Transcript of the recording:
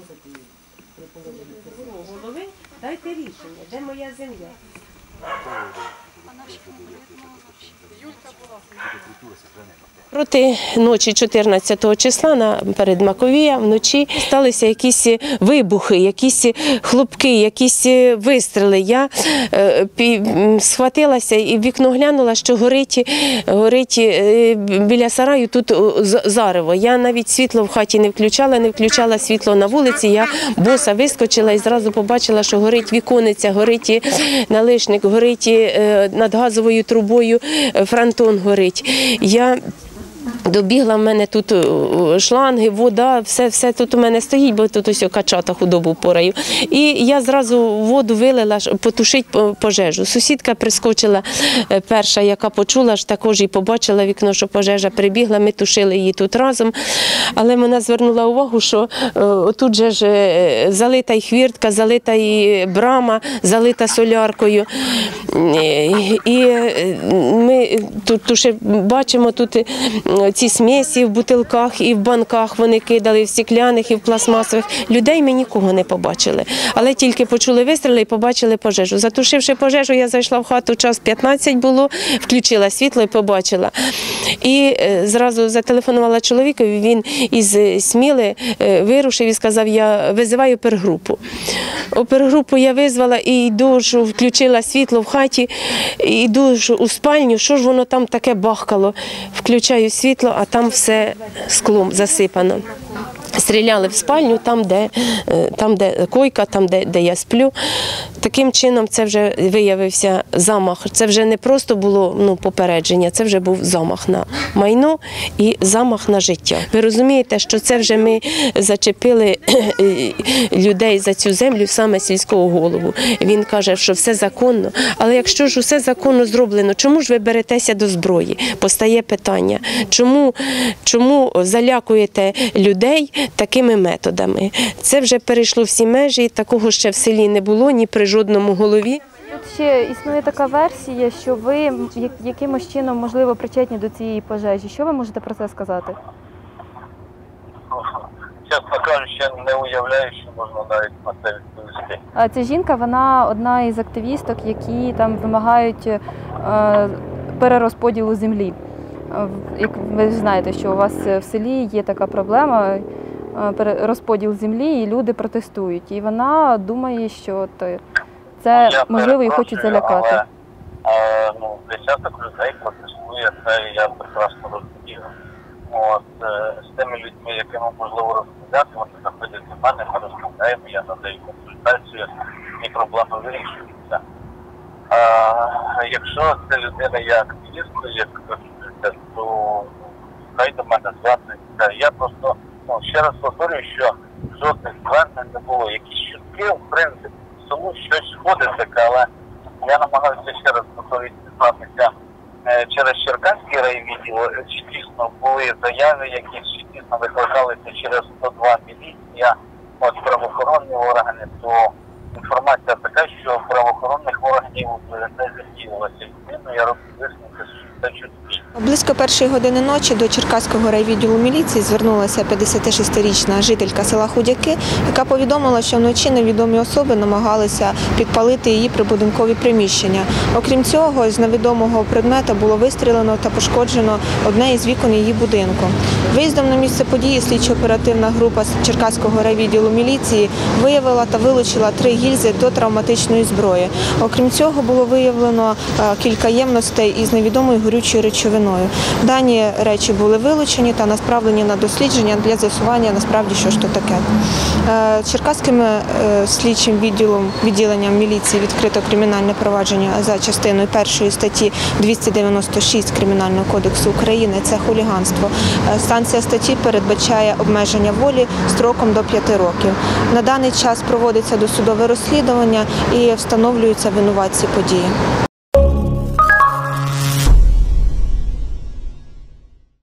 таке при положенні голови? Дайте рішення, де моя земля? Проти ночі 14 числа на перед Маковія вночі сталися якісь вибухи, якісь хлопки, якісь вистріли. Я е, схватилася і в вікно глянула, що горить, горить е, біля сараю тут зарево. Я навіть світло в хаті не включала, не включала світло на вулиці. Я боса вискочила і зразу побачила, що горить вікониця, горить налишник, горить е, над газовою трубою е, фронтон горить. Я Добігла в мене тут е, шланги, вода, все, все тут у мене стоїть, бо тут ось качата худобу пораю. І я зразу воду вилила, щоб потушити пожежу. Сусідка прискочила е, перша, яка почула, ж також і побачила вікно, що пожежа прибігла. Ми тушили її тут разом. Але вона звернула увагу, що е, тут же ж е, залита і хвіртка, залита і брама, залита соляркою. Е, І е, ми тут туше бачимо тут е, ці смесі в бутилках і в банках вони кидали, в стікляних, і в пластмасових. Людей ми нікого не побачили. Але тільки почули вистріли і побачили пожежу. Затушивши пожежу, я зайшла в хату, час 15 було, включила світло і побачила. І е, зразу зателефонувала чоловікові, він із е, Сміли е, вирушив і сказав, я визиваю опергрупу. Опергрупу я визвала і йду, включила світло в хаті, йду у спальню, що ж воно там таке бахкало. Включаю світло, а там все склом засипано. Стріляли в спальню, там, де, там, де койка, там, де, де я сплю. Таким чином, це вже виявився замах. Це вже не просто було ну, попередження, це вже був замах на майно і замах на життя. Ви розумієте, що це вже ми зачепили е, людей за цю землю, саме сільського голову. Він каже, що все законно. Але якщо ж усе законно зроблено, чому ж ви беретеся до зброї? Постає питання, чому, чому залякуєте людей такими методами? Це вже перейшло всі межі, такого ще в селі не було ні при жодному голові. Тут ще існує така версія, що ви як- якимось чином можливо причетні до цієї пожежі. Що ви можете про це сказати? Чесно кажучи, я не уявляю, що можна навіть на це відповісти. А Ця жінка, вона одна із активісток, які там вимагають е, перерозподілу землі. Е, Як ви знаєте, що у вас в селі є така проблема. е, Розподіл землі, і люди протестують. І вона думає, що от, е, це Я можливо і хочуть залякати. Але, е, ну, десяток людей протестує, це я прекрасно розумію. От, е, з тими людьми, якими можливо розмовляти, вони заходять до мене, ми розмовляємо, я надаю консультацію, і проблеми вирішуються. Якщо це людина є активісткою, як кажуть, то хай до мене звернеться. Я просто ну, ще раз повторюю, що жодних звернень не було. Якісь чутки, в принципі, селу щось ходить таке, але я намагаюся ще раз повторюю е, через Черкаський райвідділ, е, чи дійсно були заяви, які чи дійсно викликалися через 102 міліція, от правоохоронні органи, то інформація така, що правоохоронних органів е, не задіялося. Відповідно, я роблю висновки, що це чутки. Близько першої години ночі до Черкаського райвідділу міліції звернулася 56-річна жителька села Худяки, яка повідомила, що вночі невідомі особи намагалися підпалити її прибудинкові приміщення. Окрім цього, з невідомого предмета було вистрілено та пошкоджено одне із вікон її будинку. Виїздом на місце події слідчо-оперативна група Черкаського райвідділу міліції виявила та вилучила три гільзи до травматичної зброї. Окрім цього, було виявлено е, кілька ємностей із невідомою горючою речовиною. Дані речі були вилучені та направлені на дослідження для з'ясування насправді, що ж то таке. Е, Черкаським е, слідчим відділом відділенням міліції відкрито кримінальне провадження за частиною першої статті 296 Кримінального кодексу України. Це хуліганство. Е, Станція статті передбачає обмеження волі строком до 5 років. На даний час проводиться досудове розслідування і встановлюються винуватці події.